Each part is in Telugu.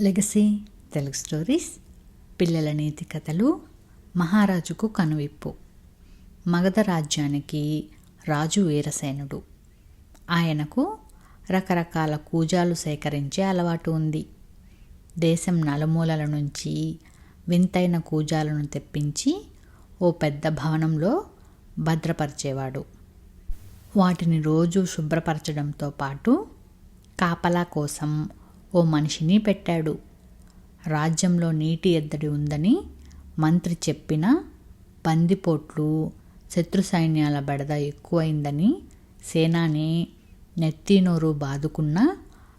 లెగసీ తెలుగు స్టోరీస్ పిల్లల నీతి కథలు మహారాజుకు కనువిప్పు. మగధ రాజ్యానికి రాజు వీరసేనుడు. ఆయనకు రకరకాల కూజాలు సేకరించే అలవాటు ఉంది. దేశం నలుమూలల నుంచి వింతైన కూజాలను తెప్పించి ఓ పెద్ద భవనంలో భద్రపరిచేవాడు. వాటిని రోజు శుభ్రపరచడంతో పాటు కాపలా కోసం ఓ మనిషిని పెట్టాడు. రాజ్యంలో నీటి ఎద్దడి ఉందని మంత్రి చెప్పిన బందిపోట్లు శత్రు సైన్యాల బెడద ఎక్కువైందని సేనాని నెత్తినోరు బాదుకున్నా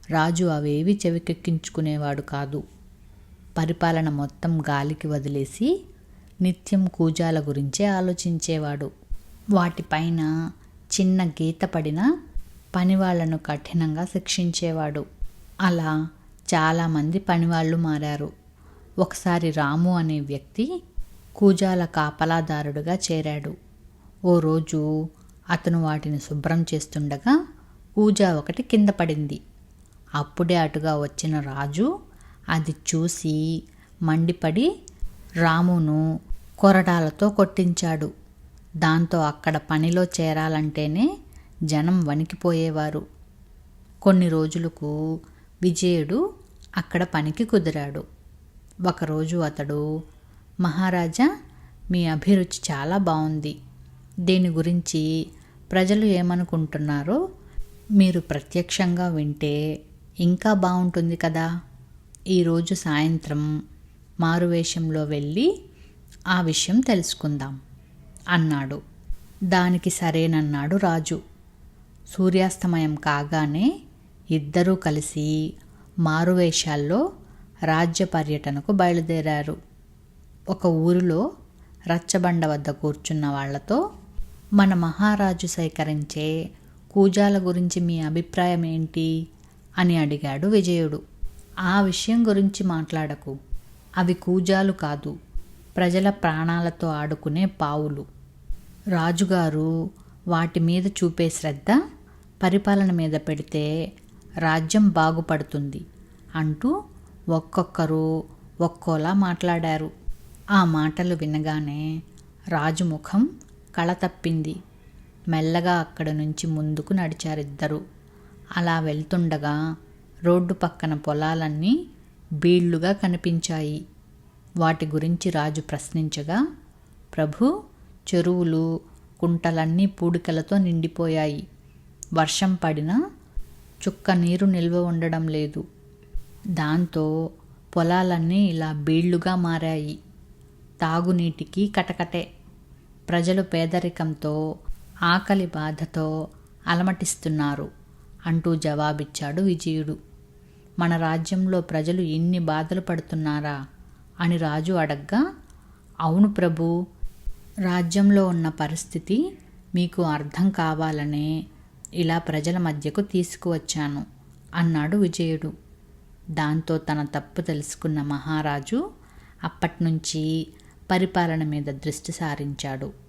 రాజు అవేవి చెవికెక్కించుకునేవాడు కాదు. పరిపాలన మొత్తం గాలికి వదిలేసి నిత్యం కూజాల గురించే ఆలోచించేవాడు. వాటిపైన చిన్న గీత పడిన పనివాళ్ళను కఠినంగా శిక్షించేవాడు. అలా చాలామంది పనివాళ్ళు మారారు. ఒకసారి రాము అనే వ్యక్తి కూజాల కాపలాదారుడుగా చేరాడు. ఓ రోజు అతను వాటిని శుభ్రం చేస్తుండగా కూజా ఒకటి కింద పడింది. అప్పుడే అటుగా వచ్చిన రాజు అది చూసి మండిపడి రామును కొరడాలతో కొట్టించాడు. దాంతో అక్కడ పనిలో చేరాలంటేనే జనం వణికిపోయేవారు. కొన్ని రోజులకు విజయుడు అక్కడ పనికి కుదిరాడు. ఒకరోజు అతడు మహారాజా మీ అభిరుచి చాలా బాగుంది దీని గురించి ప్రజలు ఏమనుకుంటున్నారో మీరు ప్రత్యక్షంగా వింటే ఇంకా బాగుంటుంది కదా. ఈరోజు సాయంత్రం మారువేషంలో వెళ్ళి ఆ విషయం తెలుసుకుందాం అన్నాడు. దానికి సరేనన్నాడు రాజు. సూర్యాస్తమయం కాగానే ఇద్దరూ కలిసి మారువేషాల్లో రాజ్య పర్యటనకు బయలుదేరారు. ఒక ఊరిలో రచ్చబండ వద్ద కూర్చున్న వాళ్ళతో మన మహారాజు సేకరించే కూజాల గురించి మీ అభిప్రాయం ఏంటి? అని అడిగాడు విజయుడు. ఆ విషయం గురించి మాట్లాడకు. అవి కూజాలు కాదు ప్రజల ప్రాణాలతో ఆడుకునే పావులు. రాజుగారు వాటి మీద చూపే శ్రద్ధ పరిపాలన మీద పెడితే రాజ్యం బాగుపడుతుంది అంటూ ఒక్కొక్కరు ఒక్కోలా మాట్లాడారు. ఆ మాటలు వినగానే రాజు ముఖం కళ తప్పింది. మెల్లగా అక్కడ నుంచి ముందుకు నడిచారిద్దరు. అలా వెళ్తుండగా రోడ్డు పక్కన పొలాలన్నీ బీళ్ళుగా కనిపించాయి. వాటి గురించి రాజు ప్రశ్నించగా ప్రభు చెరువులు కుంటలన్నీ పూడికలతో నిండిపోయాయి. వర్షం పడినా చుక్క నీరు నిల్వ ఉండడం లేదు. దాంతో పొలాలన్నీ ఇలా బీళ్ళుగా మారాయి. తాగునీటికి కటకటే. ప్రజలు పేదరికంతో ఆకలి బాధతో అలమటిస్తున్నారు అంటూ జవాబిచ్చాడు విజయుడు. మన రాజ్యంలో ప్రజలు ఇన్ని బాధలు పడుతున్నారా? అని రాజు అడగ్గా అవును ప్రభు రాజ్యంలో ఉన్న పరిస్థితి మీకు అర్థం కావాలనే ఇలా ప్రజల మధ్యకు తీసుకువచ్చాను అన్నాడు విజయుడు. దాంతో తన తప్పు తెలుసుకున్న మహారాజు అప్పటినుంచి పరిపాలన మీద దృష్టి సారించాడు.